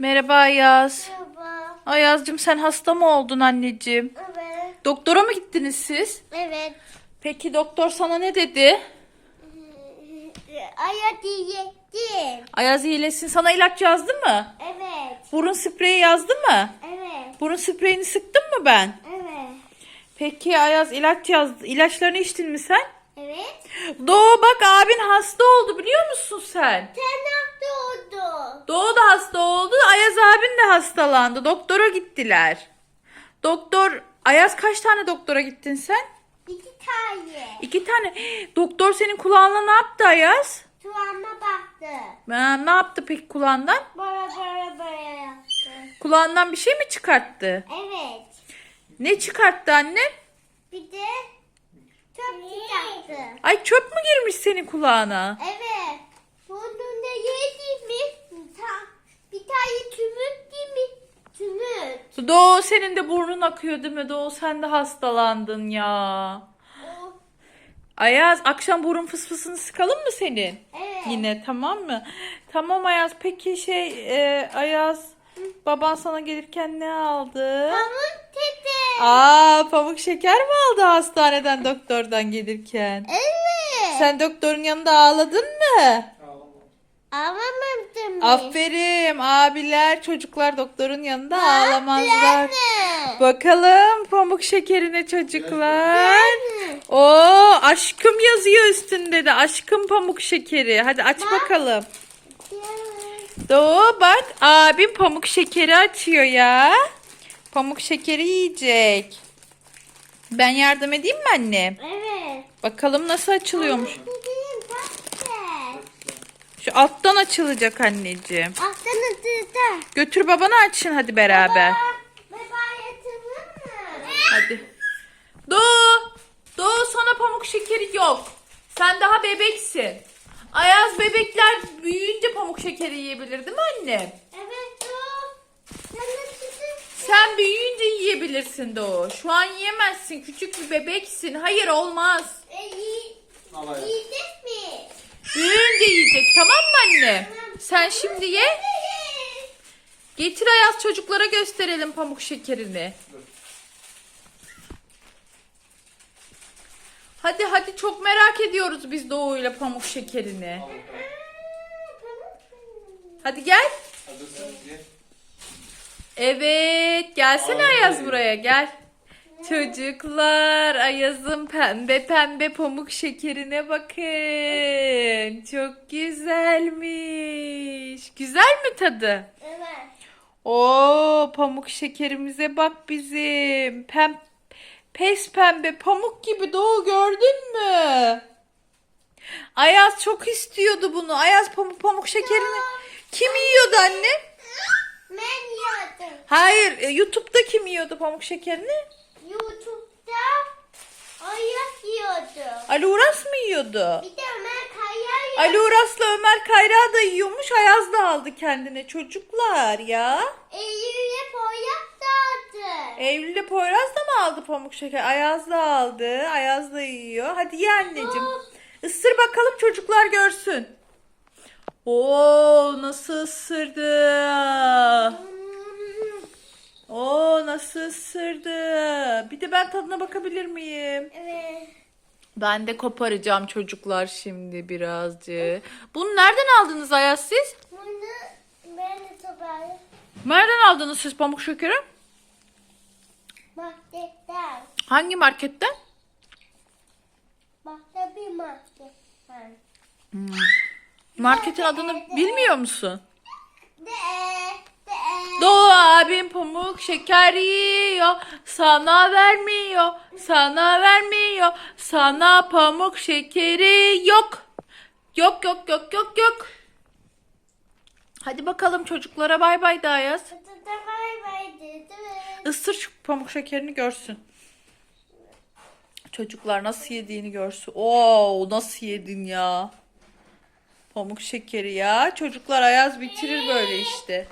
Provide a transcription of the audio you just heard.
Merhaba Ayaz. Merhaba. Ayaz'cığım sen hasta mı oldun anneciğim? Evet. Doktora mı gittiniz siz? Evet. Peki doktor sana ne dedi? Ayak yiyecektim. Ayaz iyileşsin sana ilaç yazdı mı? Evet. Burun spreyi yazdı mı? Evet. Burun spreyini sıktın mı ben? Evet. Peki Ayaz ilaç yazdı. İlaçlarını içtin mi sen? Evet. Doğu bak abin hasta oldu biliyor musun sen? Sen oldu. Doğu da hasta oldu. Ayaz abin de hastalandı. Doktora gittiler. Doktor Ayaz kaç tane doktora gittin sen? İki tane. İki tane. Doktor senin kulağına ne yaptı Ayaz? Tuğama baktı. Ha, ne yaptı peki kulağından? Bara bara bara yaptı. Kulağından bir şey mi çıkarttı? Evet. Ne çıkarttı anne? Bir de çöp çıkarttı. Ay çöp mü girmiş senin kulağına? Evet. Bunun da yedi mi? Ta- Bir tane tümük değil mi? Tümük. Doğu senin de burnun akıyor değil mi? Doğu sen de hastalandın ya. Ayaz akşam burun fısfısını sıkalım mı senin? Evet. Yine tamam mı? Tamam Ayaz. Peki şey e, Ayaz baban sana gelirken ne aldı? Pamuk tete. Aa pamuk şeker mi aldı hastaneden doktordan gelirken? Evet. Sen doktorun yanında ağladın mı? Ağlamadım? Aferin abiler çocuklar doktorun yanında ağlamazlar. Bakalım pamuk şekerine çocuklar. Oo aşkım yazıyor üstünde de aşkım pamuk şekeri. Hadi aç bakalım. Doğu bak abim pamuk şekeri açıyor ya. Pamuk şekeri yiyecek. Ben yardım edeyim mi anne? Evet. Bakalım nasıl açılıyormuş. Şu alttan açılacak anneciğim. Aslanın tığda. Götür babana açın hadi beraber. Baba mı? Hadi. Doğu. Doğu sana pamuk şekeri yok. Sen daha bebeksin. Ayaz bebekler büyüyünce pamuk şekeri yiyebilir değil mi anne? Evet dur. Sana tığda. Sen büyüyünce yiyebilirsin Doğu. Şu an yiyemezsin. Küçük bir bebeksin. Hayır olmaz. E, yi- yiyecek mi? Büyüyünce yiyecek tamam mı anne? Sen şimdi ye. Getir Ayaz çocuklara gösterelim pamuk şekerini. Hadi hadi çok merak ediyoruz biz Doğu'yla pamuk şekerini. Hadi gel. Evet gelsene Ayaz buraya gel. Çocuklar Ayaz'ın pembe pembe pamuk şekerine bakın. Çok güzelmiş. Güzel mi tadı? Evet. Oo pamuk şekerimize bak bizim. Pem pes pembe pamuk gibi doğu gördün mü? Ayaz çok istiyordu bunu. Ayaz pamuk pamuk şekerini kim yiyordu anne? Ben yiyordum. Hayır, e, YouTube'da kim yiyordu pamuk şekerini? YouTube'da ayak yiyordum. Ali Uras mı yiyordu? Bir de Ömer Kaya Ali Uras'la Ömer Kayra da yiyormuş. Ayaz da aldı kendine çocuklar ya. Eylül'e boyak dağıttı. Eylül'le Poyraz da mı aldı pamuk şeker? Ayaz da aldı. Ayaz da yiyor. Hadi ye anneciğim. Isır bakalım çocuklar görsün. Oo nasıl ısırdı. Oo nasıl ısırdı. Bir de ben tadına bakabilir miyim? Evet. Ben de koparacağım çocuklar şimdi birazcık. Bunu nereden aldınız Ayaz siz? Bunu ben de toparlayayım. Nereden aldınız siz pamuk şekeri? Marketten. Hangi marketten? Başka bir marketten. Marketin adını bilmiyor musun? Abim pamuk şeker yiyor. Sana vermiyor. Sana vermiyor. Sana pamuk şekeri yok. Yok yok yok yok yok. Hadi bakalım çocuklara bay bay da Ayaz. Bay bay dedi. Isır şu pamuk şekerini görsün. Çocuklar nasıl yediğini görsün. Oo nasıl yedin ya? Pamuk şekeri ya. Çocuklar Ayaz bitirir böyle işte.